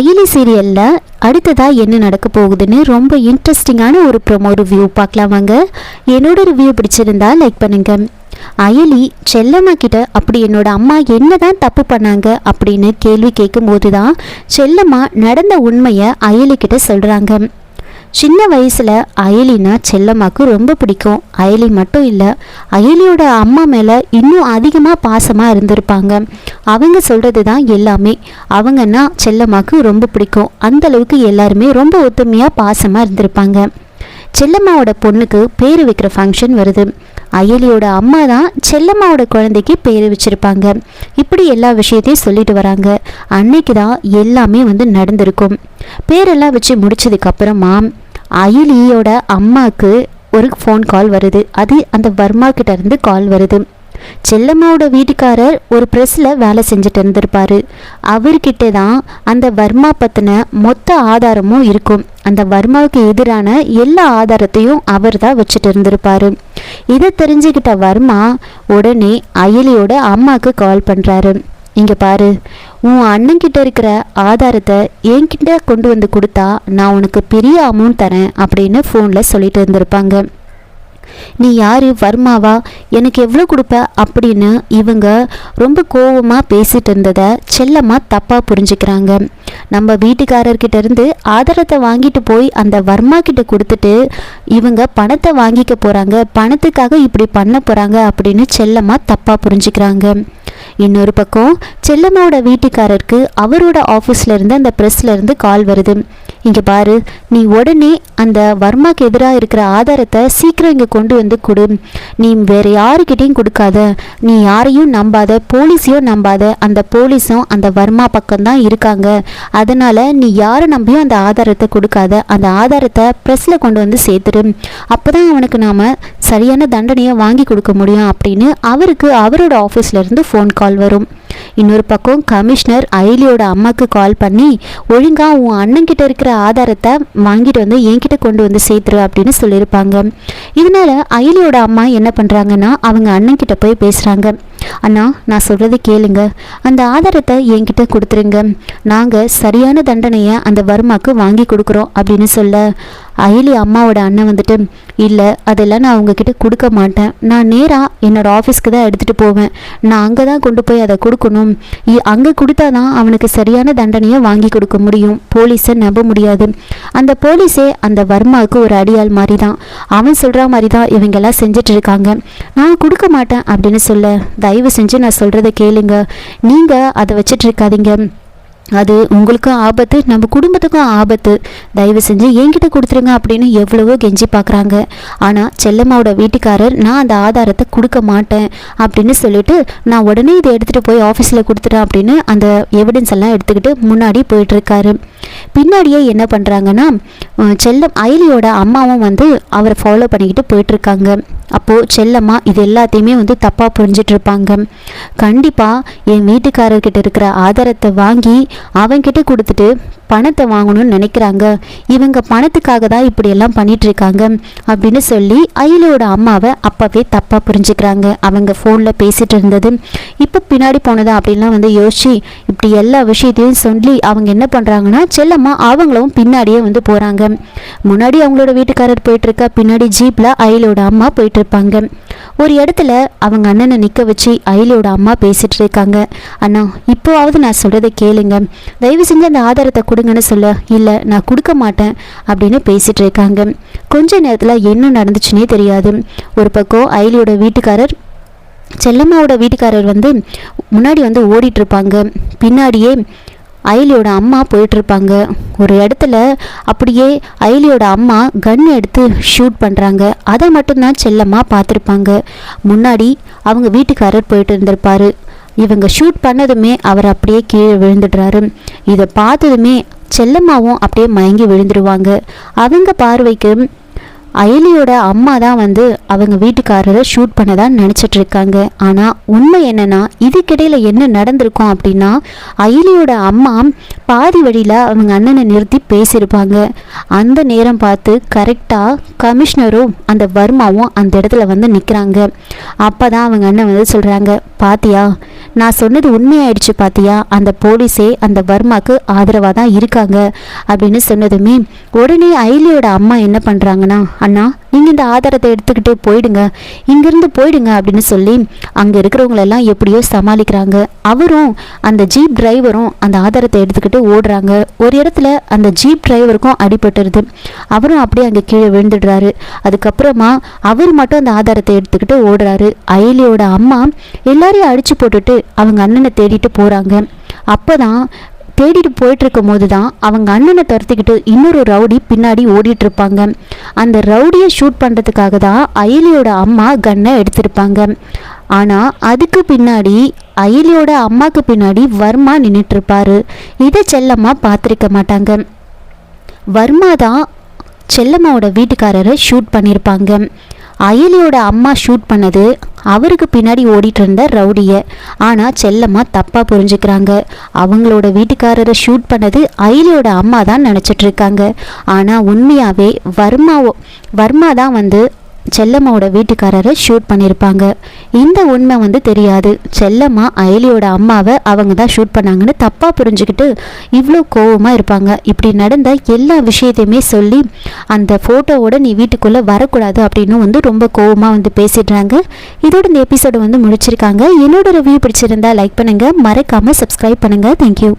அகிலி சீரியலில் அடுத்ததாக என்ன நடக்க போகுதுன்னு ரொம்ப இன்ட்ரெஸ்டிங்கான ஒரு ப்ரொமோ ரிவ்யூ பார்க்கலாம் வாங்க என்னோட ரிவ்யூ பிடிச்சிருந்தா லைக் பண்ணுங்க. அயலி செல்லம்மா கிட்ட அப்படி என்னோட அம்மா என்ன தான் தப்பு பண்ணாங்க? அப்படின்னு கேள்வி கேட்கும்போது தான் செல்லம்மா நடந்த உண்மையை அயலி கிட்ட சொல்கிறாங்க சின்ன வயசில் அயலினா செல்லம்மாக்கு ரொம்ப பிடிக்கும். அயலி மட்டும் இல்லை அயலியோட அம்மா மேலே இன்னும் அதிகமாக பாசமாக இருந்திருப்பாங்க. அவங்க சொல்கிறது தான் எல்லாமே. அவங்கன்னா செல்லம்மாக்கு ரொம்ப பிடிக்கும். அந்த அளவுக்கு எல்லாருமே ரொம்ப ஒத்துமையாக பாசமாக இருந்திருப்பாங்க. செல்லம்மாவோட பொண்ணுக்கு பேர் வைக்கிற ஃபங்க்ஷன் வருது. அயலியோட அம்மா தான் செல்லம்மாவோட குழந்தைக்கு பேர் வச்சுருப்பாங்க. இப்படி எல்லா விஷயத்தையும் சொல்லிட்டு வராங்க. அன்னைக்கு தான் எல்லாமே வந்து நடந்திருக்கும். பேரெல்லாம் வச்சு முடிச்சதுக்கப்புறமா அயலியோட அம்மாவுக்கு ஒரு ஃபோன் கால் வருது. அது அந்த வர்மா கிட்டேருந்து கால் வருது. செல்லம்மாவோட வீட்டுக்காரர் ஒரு ப்ரெஸ்ஸில் வேலை செஞ்சுட்டு இருந்திருப்பாரு. அவர்கிட்ட தான் அந்த வர்மா பற்றின மொத்த ஆதாரமும் இருக்கும். அந்த வர்மாவுக்கு எதிரான எல்லா ஆதாரத்தையும் அவர் தான் வச்சுட்டு இருந்திருப்பாரு. இதை தெரிஞ்சுக்கிட்ட வர்மா உடனே அயலியோட அம்மாவுக்கு கால் பண்ணுறாரு இங்கே பாரு உன் அண்ணன்கிட்ட இருக்கிற ஆதாரத்தை என்கிட்ட கொண்டு வந்து கொடுத்தா நான் உனக்கு பெரிய அமௌண்ட் தரேன் அப்படின்னு ஃபோனில் சொல்லிட்டு இருந்திருப்பாங்க. நீ யாரு? வர்மாவா? எனக்கு எவ்வளோ கொடுப்ப? அப்படின்னு இவங்க ரொம்ப கோவமாக பேசிட்டு இருந்ததை செல்லமாக தப்பாக புரிஞ்சுக்கிறாங்க. நம்ம வீட்டுக்காரர்கிட்ட இருந்து ஆதாரத்தை வாங்கிட்டு போய் அந்த வர்மா கிட்ட கொடுத்துட்டு இவங்க பணத்தை வாங்கிக்க போகிறாங்க பணத்துக்காக இப்படி பண்ண போகிறாங்க அப்படின்னு செல்லமாக தப்பாக புரிஞ்சுக்கிறாங்க. இன்னொரு பக்கம் செல்லம்மாவோட வீட்டுக்காரருக்கு அவரோட ஆஃபீஸ்லேருந்து அந்த ப்ரெஸ்லேருந்து கால் வருது. இங்கே பாரு நீ உடனே அந்த வர்மாக்கு எதிராக இருக்கிற ஆதாரத்தை சீக்கிரம் இங்கே கொண்டு வந்து கொடு. நீ வேறு யாருக்கிட்டையும் கொடுக்காத. நீ யாரையும் நம்பாத போலீஸையும் நம்பாத அந்த போலீஸும் அந்த வர்மா பக்கம்தான் இருக்காங்க. அதனால் நீ யாரை நம்பியும் அந்த ஆதாரத்தை கொடுக்காத. அந்த ஆதாரத்தை ப்ரெஸ்ஸில் கொண்டு வந்து சேர்த்துரு அப்பதான் அவனுக்கு நாம் சரியான தண்டனையை வாங்கி கொடுக்க முடியும் அப்படின்னு அவருக்கு அவரோட ஆஃபீஸ்லேருந்து ஃபோன் கால் வரும். இன்னொரு பக்கம் கமிஷனர் அயலியோட அம்மாக்கு கால் பண்ணி ஒழுங்கா உன் அண்ணன்கிட்ட இருக்கிற ஆதாரத்தை வாங்கிட்டு வந்து என்கிட்ட கொண்டு வந்து சேர்த்துரு அப்படின்னு சொல்லியிருப்பாங்க. இதனால் அயலியோட அம்மா என்ன பண்ணுறாங்கன்னா அவங்க அண்ணன்கிட்ட போய் பேசுகிறாங்க அண்ணா நான் சொல்கிறது கேளுங்க. அந்த ஆதாரத்தை என்கிட்ட கொடுத்துருங்க. நாங்கள் சரியான தண்டனையை அந்த வர்மாக்கு வாங்கி கொடுக்குறோம் அப்படின்னு சொல்ல அயலி அம்மாவோட அண்ணன் வந்துட்டு இல்லை அதெல்லாம் நான் அவங்கக்கிட்ட கொடுக்க மாட்டேன். நான் நேராக என்னோடய ஆஃபீஸ்க்கு தான் எடுத்துகிட்டு போவேன். நான் அங்கே தான் கொண்டு போய் அதை கொடுக்கணும். அங்கே கொடுத்தா தான் அவனுக்கு சரியான தண்டனையை வாங்கி கொடுக்க முடியும். போலீஸை நம்ப முடியாது. அந்த போலீஸே அந்த வர்மாவுக்கு ஒரு அடியாள் மாதிரி தான் அவன் சொல்கிற மாதிரி தான் இவங்கெல்லாம் செஞ்சுட்டு இருக்காங்க. நான் கொடுக்க மாட்டேன் அப்படின்னு சொல்ல தயவு செஞ்சு நான் சொல்கிறத கேளுங்க. நீங்கள் அதை வச்சிட்டு இருக்காதீங்க. அது உங்களுக்கும் ஆபத்து நம்ம குடும்பத்துக்கும் ஆபத்து. தயவு செஞ்சு என்கிட்ட கொடுத்துருங்க அப்படின்னு எவ்வளவோ கெஞ்சி பார்க்குறாங்க ஆனால் செல்லம்மாவோட வீட்டுக்காரர் நான் அந்த ஆதாரத்தை கொடுக்க மாட்டேன் அப்படின்னு சொல்லிட்டு நான் உடனே இதை எடுத்துகிட்டு போய் ஆஃபீஸில் கொடுத்துட்டேன் அப்படின்னு அந்த எவிடன்ஸ் எல்லாம் எடுத்துக்கிட்டு முன்னாடி போயிட்டுருக்காரு. பின்னாடியே என்ன பண்ணுறாங்கன்னா செல்லம் அயலியோட அம்மாவும் வந்து அவரை ஃபாலோ பண்ணிக்கிட்டு போயிட்டுருக்காங்க. அப்போது செல்லம்மா இது எல்லாத்தையுமே வந்து தப்பாக புரிஞ்சிட்டு இருப்பாங்க கண்டிப்பாக என் வீட்டுக்காரர்கிட்ட இருக்கிற ஆதாரத்தை வாங்கி அவன்கிட்ட கொடுத்துட்டு பணத்தை வாங்கணும்னு நினைக்கிறாங்க. இவங்க பணத்துக்காக தான் இப்படியெல்லாம் பண்ணிகிட்ருக்காங்க அப்படின்னு சொல்லி அயிலோட அம்மாவை அப்போவே தப்பாக புரிஞ்சுக்கிறாங்க. அவங்க ஃபோனில் பேசிகிட்டு இருந்தது. இப்போ பின்னாடி போனதா அப்படின்லாம் வந்து யோசிச்சு இப்படி எல்லா விஷயத்தையும் சொல்லி அவங்க என்ன பண்ணுறாங்கன்னா செல்லம்மா அவங்களும் பின்னாடியே வந்து போகிறாங்க முன்னாடி அவங்களோட வீட்டுக்காரர் போயிட்டுருக்கா பின்னாடி ஜீப்பில் அயலோட அம்மா போயிட்டுருப்பாங்க. ஒரு இடத்துல அவங்க அண்ணனை நிற்க வச்சு அயலியோட அம்மா பேசிட்டு இருக்காங்க. அண்ணா இப்போவாவது நான் சொல்கிறத கேளுங்க. தயவு செஞ்சு அந்த ஆதாரத்தை கொடுங்கன்னு சொல்ல இல்லை நான் கொடுக்க மாட்டேன் அப்படின்னு பேசிட்டு இருக்காங்க. கொஞ்ச நேரத்தில் என்ன நடந்துச்சுன்னே தெரியாது. ஒரு பக்கம் அயலியோட வீட்டுக்காரர் செல்லம்மாவோட வீட்டுக்காரர் வந்து முன்னாடி வந்து ஓடிட்டு இருப்பாங்க. பின்னாடியே அயலியோட அம்மா போயிட்டுருப்பாங்க. ஒரு இடத்துல அப்படியே அயலியோட அம்மா கன் எடுத்து ஷூட் பண்ணுறாங்க அதை மட்டும்தான் செல்லம்மா பார்த்துருப்பாங்க. முன்னாடி அவங்க வீட்டுக்காரர் போயிட்டு இருந்திருப்பாரு இவங்க ஷூட் பண்ணதுமே அவர் அப்படியே கீழே விழுந்துடுறாரு. இதை பார்த்ததுமே செல்லம்மாவும் அப்படியே மயங்கி விழுந்துருவாங்க. அவங்க பார்வைக்கு அயலியோட அம்மா தான் வந்து அவங்க வீட்டுக்காரரை ஷூட் பண்ணதா நினச்சிட்டு இருக்காங்க ஆனால் உண்மை என்னன்னா இதுக்கிடையில் என்ன நடந்திருக்கும் அப்படின்னா அயலியோட அம்மா பாதி வழியில் அவங்க அண்ணனை நிறுத்தி பேசியிருப்பாங்க. அந்த நேரம் பார்த்து கரெக்டாக கமிஷனரும் அந்த வர்மாவும் அந்த இடத்துல வந்து நிற்கிறாங்க அப்போ தான் அவங்க அண்ணன் வந்து சொல்கிறாங்க பாத்தியா நான் சொன்னது உண்மையாயிடுச்சு பாத்தியா? அந்த போலீஸே அந்த வர்மாக்கு ஆதரவாக தான் இருக்காங்க. அப்படின்னு சொன்னதுமே உடனே அயலியோட அம்மா என்ன பண்ணுறாங்கன்னா அண்ணா நீங்கள் இந்த ஆதாரத்தை எடுத்துக்கிட்டே போயிடுங்க. இங்கேருந்து போயிடுங்க அப்படின்னு சொல்லி அங்கே இருக்கிறவங்களெல்லாம் எப்படியோ சமாளிக்கிறாங்க. அவரும் அந்த ஜீப் டிரைவரும் அந்த ஆதாரத்தை எடுத்துக்கிட்டு ஓடுறாங்க. ஒரு இடத்துல அந்த ஜீப் டிரைவருக்கும் அடிபட்டுருது. அவரும் அப்படியே அங்கே கீழே விழுந்துடுறாரு. அதுக்கப்புறமா அவர் மட்டும் அந்த ஆதாரத்தை எடுத்துக்கிட்டு ஓடுறாரு. அயலியோட அம்மா எல்லாரையும் அடித்து போட்டுட்டு அவங்க அண்ணனை தேடிட்டு போகிறாங்க அப்போ தான் தேடிட்டு போயிட்டுருக்கும் போது தான் அவங்க அண்ணனை துரத்திக்கிட்டு இன்னொரு ரவுடி பின்னாடி ஓடிட்டு இருப்பாங்க அந்த ரவுடியை ஷூட் பண்ணுறதுக்காக தான் அயலியோட அம்மா கன்னை எடுத்திருப்பாங்க. ஆனால் அதுக்கு பின்னாடி அயலியோட அம்மாவுக்கு பின்னாடி வர்மா நின்றுட்டுருப்பாரு இதை செல்லம்மா பார்த்துருக்க மாட்டாங்க. வர்மா தான் செல்லம்மாவோட வீட்டுக்காரரை ஷூட் பண்ணியிருப்பாங்க. அயலியோட அம்மா ஷூட் பண்ணது அவருக்கு பின்னாடி ஓடிட்டு இருந்த ரவுடியை. ஆனால் செல்லம்மா தப்பாக புரிஞ்சுக்கிறாங்க. அவங்களோட வீட்டுக்காரரை ஷூட் பண்ணது அயலியோட அம்மா தான் நினச்சிட்டு இருக்காங்க ஆனால் உண்மையாகவே வர்மாவோ வர்மா தான் வந்து செல்லம்மாவோட வீட்டுக்காரரை ஷூட் பண்ணியிருப்பாங்க இந்த உண்மை வந்து தெரியாது. செல்லம்மா அயலியோட அம்மாவை அவங்க தான் ஷூட் பண்ணாங்கன்னு தப்பாக புரிஞ்சுக்கிட்டு இவ்வளோ கோவமாக இருப்பாங்க. இப்படி நடந்த எல்லா விஷயத்தையுமே சொல்லி அந்த ஃபோட்டோவோட நீ வீட்டுக்குள்ளே வரக்கூடாது அப்படின்னு வந்து ரொம்ப கோவமாக வந்து பேசிடுறாங்க. இதோட இந்த எபிசோடு வந்து முடிச்சிருக்காங்க. என்னோட ரிவ்யூ பிடிச்சிருந்தா லைக் பண்ணுங்கள் மறக்காமல் சப்ஸ்கிரைப் பண்ணுங்கள் தேங்க்யூ